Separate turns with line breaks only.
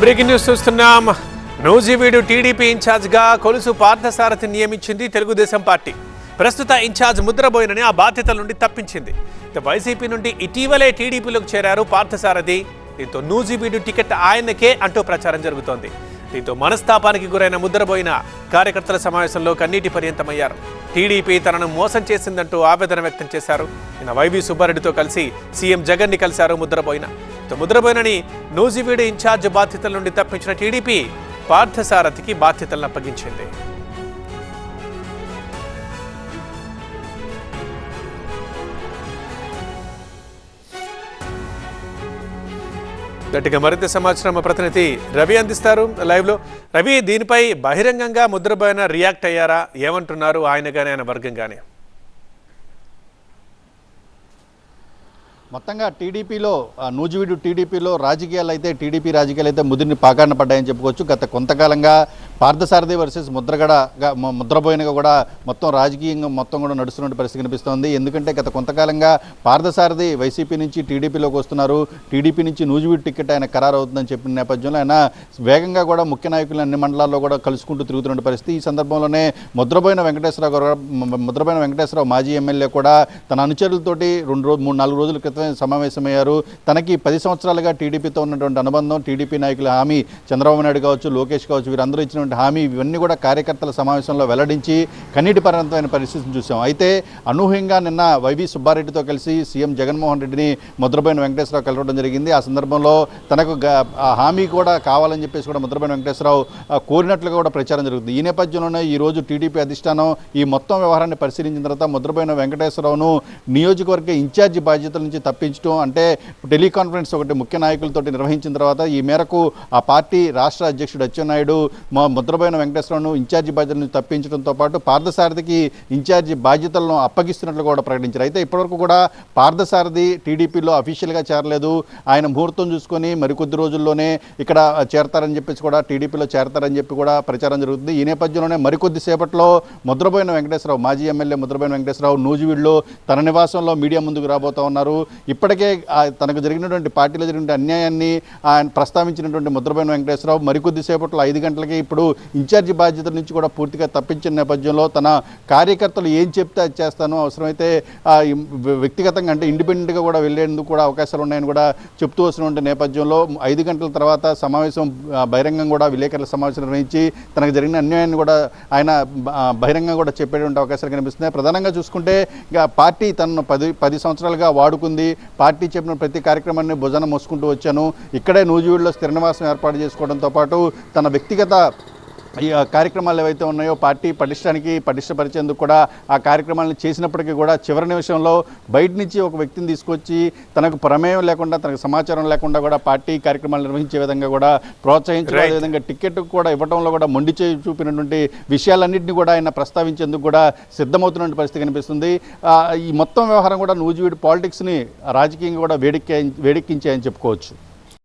Breaking news చూస్తున్నాం. Nuzvid TDP ఇన్ఛార్జ్గా కొలుసు పార్థసారథి నియమించింది తెలుగుదేశం పార్టీ. ప్రస్తుత ఇన్ఛార్జ్ ముద్రబోయినని ఆ బాధ్యతల నుండి తప్పించింది. వైసీపీ నుండి ఇటీవలే టీడీపీలోకి చేరారు పార్థసారథి. దీంతో నూజివీడు టికెట్ ఆయనకే అంటూ ప్రచారం జరుగుతోంది. దీంతో మనస్తాపానికి గురైన ముద్రబోయిన కార్యకర్తల సమావేశంలో కన్నీటి పర్యంతమయ్యారు. టీడీపీ తనను మోసం చేసిందంటూ ఆవేదన వ్యక్తం చేశారు. నిన్న వైవి సుబ్బారెడ్డితో కలిసి సీఎం జగన్ని కలిశారు ముద్రబోయిన ముద్రబోయినని నూజివీడు ఇన్ఛార్జ్ బాధ్యతల నుండి తప్పించిన టీడీపీ పార్థసారథికి బాధ్యతలను అప్పగించింది. గట్టిగా మరింత సమాచారం ప్రతినిధి రవి అందిస్తారు. లైవ్లో రవి దీనిపై బహిరంగంగా ముద్రబోయిన రియాక్ట్ అయ్యారా? ఏమంటున్నారు? ఆయన కానీ ఆయన వర్గం కానీ
మొత్తంగా టీడీపీలో నూజివీడు టీడీపీలో రాజకీయాలు అయితే టీడీపీ రాజకీయాలు అయితే ముదిరిని పాకాన పడ్డాయని చెప్పుకోవచ్చు. గత కొంతకాలంగా పార్థసారథి వర్సెస్ ముద్రగడగా ముద్రపోయినగా ముద్రబోయినగా కూడా మొత్తం రాజకీయంగా మొత్తం కూడా నడుస్తున్న పరిస్థితి కనిపిస్తోంది. ఎందుకంటే గత కొంతకాలంగా పార్థసారథి వైసీపీ నుంచి టీడీపీలోకి వస్తున్నారు. టీడీపీ నుంచి నూజివీడు టికెట్ ఆయన ఖరారు అవుతుందని చెప్పిన నేపథ్యంలో ఆయన వేగంగా కూడా ముఖ్య నాయకులు అన్ని మండలాల్లో కూడా కలుసుకుంటూ తిరుగుతున్న పరిస్థితి. ఈ సందర్భంలోనే ముద్రబోయిన వెంకటేశ్వరరావు గారు ముద్రబోయిన వెంకటేశ్వరరావు మాజీ ఎమ్మెల్యే కూడా తన అనుచరులతోటి రెండు రోజు మూడు నాలుగు రోజుల క్రితం సమావేశమయ్యారు. తనకి పది సంవత్సరాలుగా టీడీపీతో ఉన్నటువంటి అనుబంధం టీడీపీ నాయకుల హామీ చంద్రబాబు నాయుడు కావచ్చు లోకేష్ కావచ్చు వీరందరూ ఇచ్చినటువంటి హామీ ఇవన్నీ కూడా కార్యకర్తల సమావేశంలో వెల్లడించి కన్నీటి పర్యంతమైన పరిస్థితిని చూసాం అయితే అనూహ్యంగా నిన్న వైవి సుబ్బారెడ్డితో కలిసి సీఎం జగన్మోహన్ రెడ్డిని ముద్రబోయిన వెంకటేశ్వరరావు కలవడం జరిగింది. ఆ సందర్భంలో తనకు ఆ హామీ కూడా కావాలని చెప్పేసి కూడా ముద్రబోయిన వెంకటేశ్వరరావు కోరినట్లుగా కూడా ప్రచారం జరుగుతుంది. ఈ నేపథ్యంలోనే ఈ రోజు టీడీపీ అధిష్టానం ఈ మొత్తం వ్యవహారాన్ని పరిశీలించిన తర్వాత ముద్రబోయిన వెంకటేశ్వరరావును నియోజకవర్గ ఇన్ఛార్జి బాధ్యతల నుంచి తప్పించడం అంటే టెలికాన్ఫరెన్స్ ఒకటి ముఖ్య నాయకులతో నిర్వహించిన తర్వాత ఈ మేరకు ఆ పార్టీ రాష్ట్ర అధ్యక్షుడు అచ్చెన్నాయుడు మా ముద్రబోయిన వెంకటేశ్వరరావును ఇన్ఛార్జి బాధ్యతల నుంచి తప్పించడంతో పాటు పార్థసారథికి ఇన్ఛార్జి బాధ్యతలను అప్పగిస్తున్నట్లు కూడా ప్రకటించారు. అయితే ఇప్పటివరకు కూడా పార్థసారథి టీడీపీలో అఫీషియల్గా చేరలేదు. ఆయన ముహూర్తం చూసుకొని మరికొద్ది రోజుల్లోనే ఇక్కడ చేరతారని చెప్పేసి కూడా టీడీపీలో చేరతారని చెప్పి కూడా ప్రచారం జరుగుతుంది. ఈ నేపథ్యంలోనే మరికొద్ది సేపట్లో ముద్రబోయిన వెంకటేశ్వరరావు మాజీ ఎమ్మెల్యే ముద్రబోయిన వెంకటేశ్వరరావు నూజివీడులో తన నివాసంలో మీడియా ముందుకు రాబోతా ఉన్నారు. ఇప్పటికే తనకు జరిగినటువంటి పార్టీలో జరిగిన అన్యాయాన్ని ఆయన ప్రస్తావించినటువంటి ముద్రబోయిన వెంకటేశ్వరరావు మరికొద్దిసేపట్లో ఐదు గంటలకి ఇప్పుడు ఇన్ఛార్జి బాధ్యతల నుంచి కూడా పూర్తిగా తప్పించిన నేపథ్యంలో తన కార్యకర్తలు ఏం చెప్తే అది చేస్తాను అవసరమైతే వ్యక్తిగతంగా అంటే ఇండిపెండెంట్గా కూడా వెళ్ళేందుకు కూడా అవకాశాలు ఉన్నాయని కూడా చెప్తూ వస్తున్నటువంటి నేపథ్యంలో ఐదు గంటల తర్వాత సమావేశం బహిరంగం కూడా విలేకరుల సమావేశం నిర్వహించి తనకు జరిగిన అన్యాయాన్ని కూడా ఆయన బహిరంగంగా కూడా చెప్పేటువంటి అవకాశాలు కనిపిస్తున్నాయి. ప్రధానంగా చూసుకుంటే ఇక పార్టీ తనను పది పది సంవత్సరాలుగా వాడుకుంది పార్టీ చెప్పిన ప్రతి కార్యక్రమాన్ని భుజాన మోసుకుంటూ వచ్చాను. ఇక్కడే నూజివీడులో స్థిర నివాసం ఏర్పాటు చేసుకోవడంతో పాటు తన వ్యక్తిగత ఈ కార్యక్రమాలు ఏవైతే ఉన్నాయో పార్టీ పటిష్టానికి పటిష్టపరిచేందుకు కూడా ఆ కార్యక్రమాలను చేసినప్పటికీ కూడా చివరి నిమిషంలో బయట నుంచి ఒక వ్యక్తిని తీసుకొచ్చి తనకు ప్రమేయం లేకుండా తనకు సమాచారం లేకుండా కూడా పార్టీ కార్యక్రమాలు నిర్వహించే విధంగా కూడా ప్రోత్సహించడం. అదేవిధంగా టికెట్ కూడా ఇవ్వడంలో కూడా మొండి చేయి చూపినటువంటి విషయాలన్నింటినీ కూడా ఆయన ప్రస్తావించేందుకు కూడా సిద్ధమవుతున్న పరిస్థితి కనిపిస్తుంది ఈ మొత్తం వ్యవహారం కూడా నూజివీడు పాలిటిక్స్ని రాజకీయంగా కూడా వేడెక్కి వేడెక్కించాయని చెప్పుకోవచ్చు